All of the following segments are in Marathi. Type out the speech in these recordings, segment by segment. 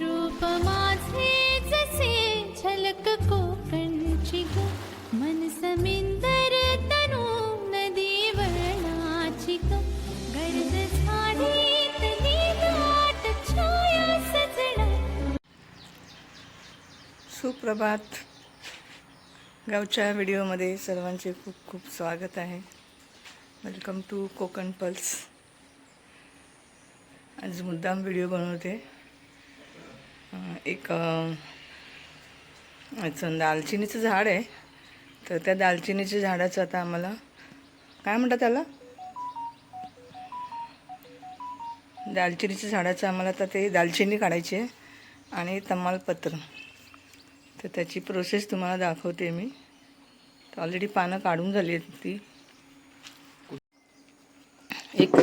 रूप माझे जसे झलक कोकणची ग. मन समिंदर तनु नदी वर्णाची ग. गर्द झालीत छाया सजण सुप्रभात. गावच्या व्हिडिओमध्ये सर्वांचे खूप खूप स्वागत आहे. वेलकम टू कोकण पल्स आज मुद्दाम व्हिडिओ बनवते. एक अं, याचं दालचिनीचं झाड आहे. तर त्या दालचिनीच्या झाडाचं आता आम्हाला काय म्हणतात त्याला? दालचिनीच्या झाडाचं आम्हाला आता ते दालचिनी काढायची आहे आणि तमालपत्र. तर त्याची प्रोसेस तुम्हाला दाखवते मी. तर ऑलरेडी पानं काढून झाली आहेत ती. एक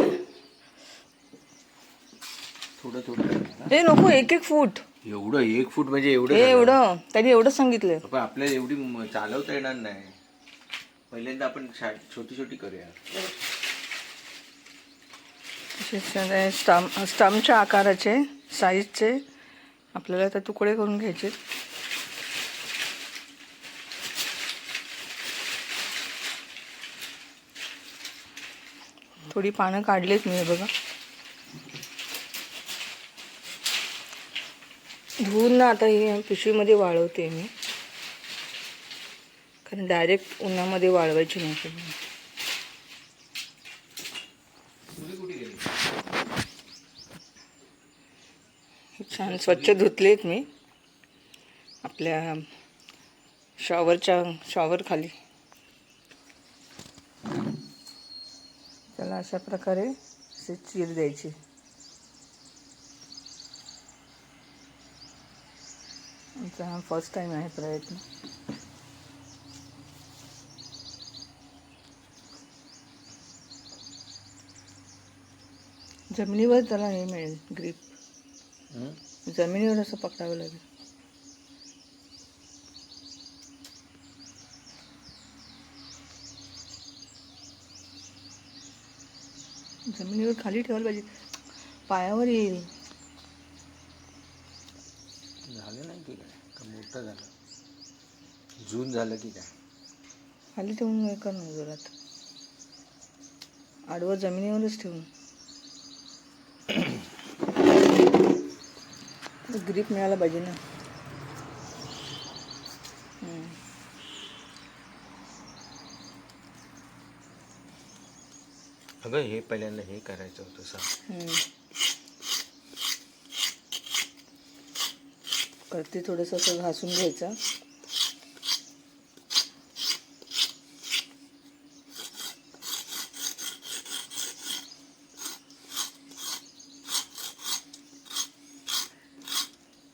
थोडं थोडं. हे नको एक एक फूट. एवढं एक फूट म्हणजे एवढं हे झालं. एवढं त्यांनी एवढं सांगितलं. पण आपल्याला एवढी म- चालवता येणार नाही. पहिल्यांदा आपण शा- छोटी छोटी करूया. स्टम स्टमच्या आकाराचे साईजचे. आपल्याला त्या तुकडे करून घ्यायचे. थोडी पानं काढलीत मी हे बघा. धुवून ना आता हे पिशवीमध्ये वाळवते मी. कारण डायरेक्ट उन्हामध्ये वाळवायची नाही छान स्वच्छ धुतलेत मी. आपल्या शॉवरच्या शॉवर खाली. त्याला अशा प्रकारे चीर द्यायची. आमचा हा फर्स्ट टाइम आहे प्रयत्न. जमिनीवर त्याला हे मिळेल ग्रीप? जमिनीवर असं पकडावं लागेल. जमिनीवर खाली ठेवायला पाहिजे. पायावर येईल झालं नाही की काय का मोठं झालं. जून झालं की काय? खाली ठेवून हे कर ना जोरात आडवं जमिनीवरच ठेवून. ग्रीप मिळायला पाहिजे ना. अगं हे पहिल्यांदा हे करायचं होतं सांग वरती थोडंसं असं घासून घ्यायचं.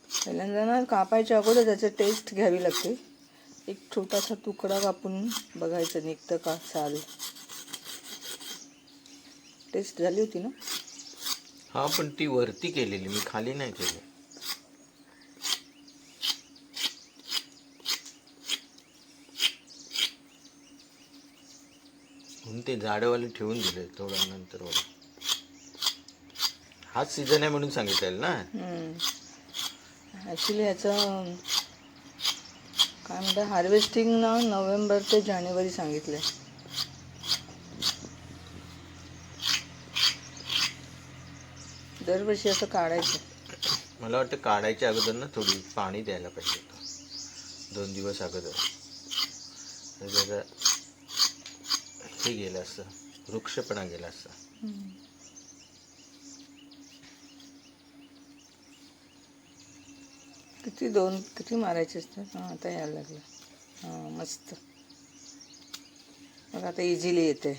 पहिल्यांदा ना कापायच्या अगोदर त्याची टेस्ट घ्यावी लागते. एक छोटासा तुकडा कापून बघायचं निघतं का साल. टेस्ट झाली होती ना? हा पण ती वरती केलेली मी खाली नाही केली म्हणून ते झाडवाले ठेवून दिले थोड्या नंतर हाच सीझन आहे म्हणून सांगितलेलं ना. ॲक्च्युली याचं काय म्हणतात हार्वेस्टिंग ना नोव्हेंबर ते जानेवारी सांगितलं दरवर्षी असं काढायचं. मला वाटतं काढायच्या अगोदर ना थोडी पाणी द्यायला पाहिजे दोन दिवस अगोदर. त्याचं हे गेलं असतं. वृक्षपणा गेला असता. किती दोन किती मारायचे असतात हां आता यायला लागलं. हां मस्त. मग आता इझिली येते.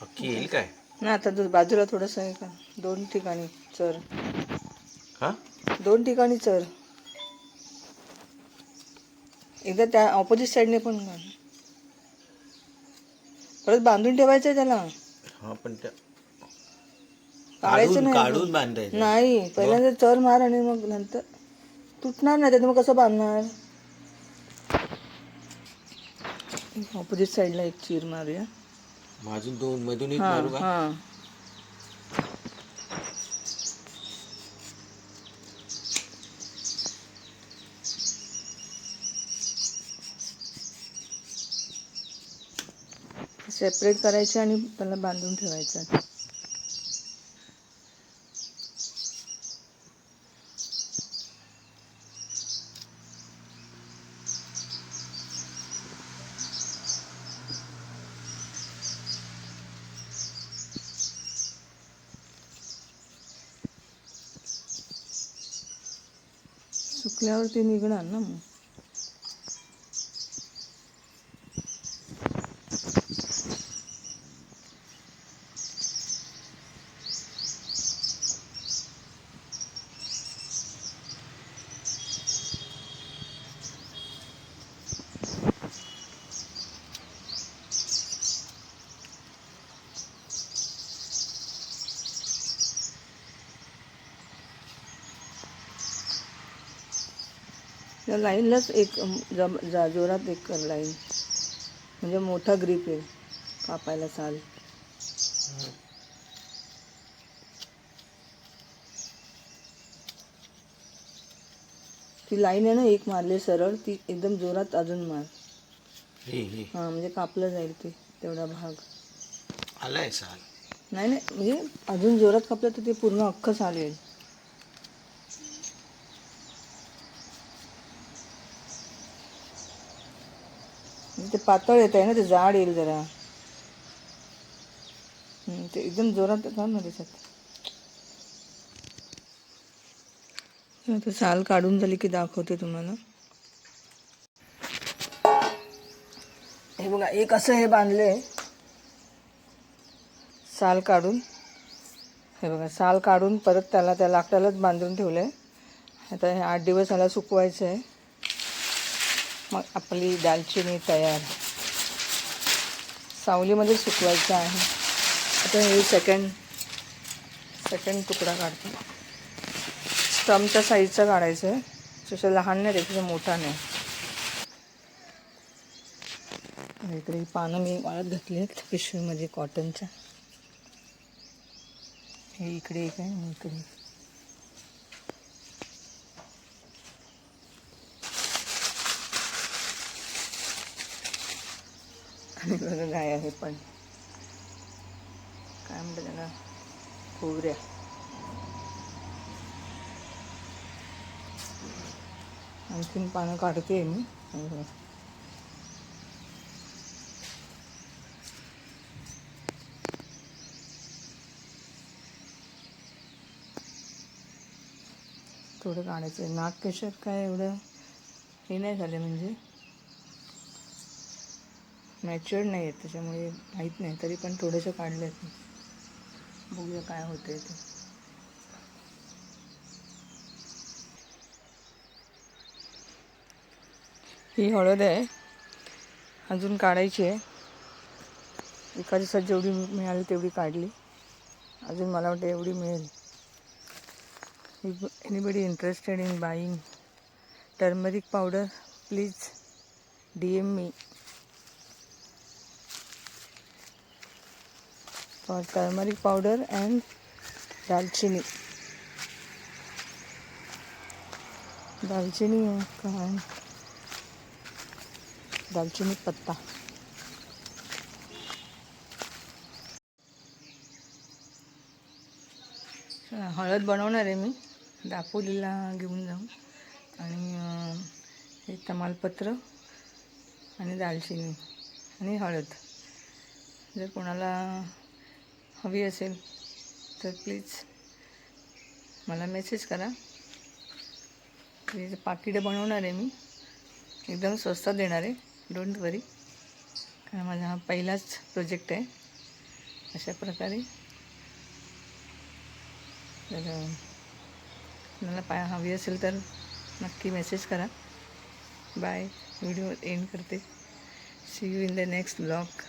अख्खी येईल काय? ना आता दु- बाजूला थोडंसं आहे का? दोन ठिकाणी चर. हा? दोन ठिकाणी चर. एकदा त्या ऑपोजिट साईडने पण परत बांधून ठेवायचं आहे त्याला. हा पण त्या काढायचं काढून नाही काढून बांधायचं. नाही पहिल्यांदा चर मार आणि मग नंतर तुटणार नाही तर मग कसं बांधणार? ऑपोजिट साईडला एक चीर मारूया. अजून दोन मधून एक मारू का? हां. सेपरेट करायचे आणि त्याला बांधून ठेवायचं. सुकल्यावर ते निघणार ना मग या लाईनलाच एक जम जा जोरात एक लाईन. म्हणजे मोठा ग्रीप येईल कापायला चाल. ती लाईन आहे ना एक मारली सरळ ती एकदम जोरात अजून मार. हे हे. हां म्हणजे कापलं जाईल ते तेवढा भाग. आलाय साल नाही नाही म्हणजे अजून जोरात कापलं तर ते पूर्ण अख्खं साल म्हणजे ते पातळ येत आहे ना ते जाड येईल जरा. ते एकदम जोरात का ना त्याच्यात आता साल काढून झाली की दाखवते तुम्हाला. हे बघा एक असं हे बांधले. साल काढून. हे बघा साल काढून परत त्याला त्या लाकडालाच बांधून ठेवलं आहे आता हे आठ दिवस ह्याला सुकवायचं आहे मग आपली दालचिनी तयार. सावलीमध्ये सुकवायचं आहे. आता हे सेकंड सेकंड तुकडा काढतो. स्टमच्या साईजचा काढायचं आहे. जसं लहान नाही त्यापेक्षा मोठा नाही. इकडे पानं मी वाळत घातली आहेत पिशवीमध्ये कॉटनच्या हे इकडे एक आहे इकडे आणि बघा गाय आहे पण. काय म्हणतात त्याला? खोबऱ्या. आणखीन पानं काढते मी. थोडं काढायचं आहे काय एवढं हे नाही झालं म्हणजे? मॅच्युअर्ड नाही आहेत त्याच्यामुळे माहीत नाही. तरी पण थोडंसं काढलं आहेत बघूया काय होतं ते. ही हळद आहे. अजून काढायची आहे. एका दिवसात जेवढी मिळाली तेवढी काढली. अजून मला वाटतं एवढी मिळेल. Anybody interested in buying turmeric powder please D M me for turmeric powder and दालचिनी। दालचिनी काय दालचिनी पत्ता। हळद बनवणार आहे मी दापोलीला घेऊन जाऊन आणि हे तमालपत्र आणि दालचिनी आणि हळद. जर कोणाला हवी असेल तर प्लीज मला मेसेज करा. ते पाकिटं बनवणार आहे मी. एकदम स्वस्तात देणार आहे. डोंट वरी कारण माझा हा पहिलाच प्रोजेक्ट आहे. अशा प्रकारे. तर मला पाय हवी असेल तर नक्की मेसेज करा. बाय व्हिडिओ एंड करते. See you in the next blog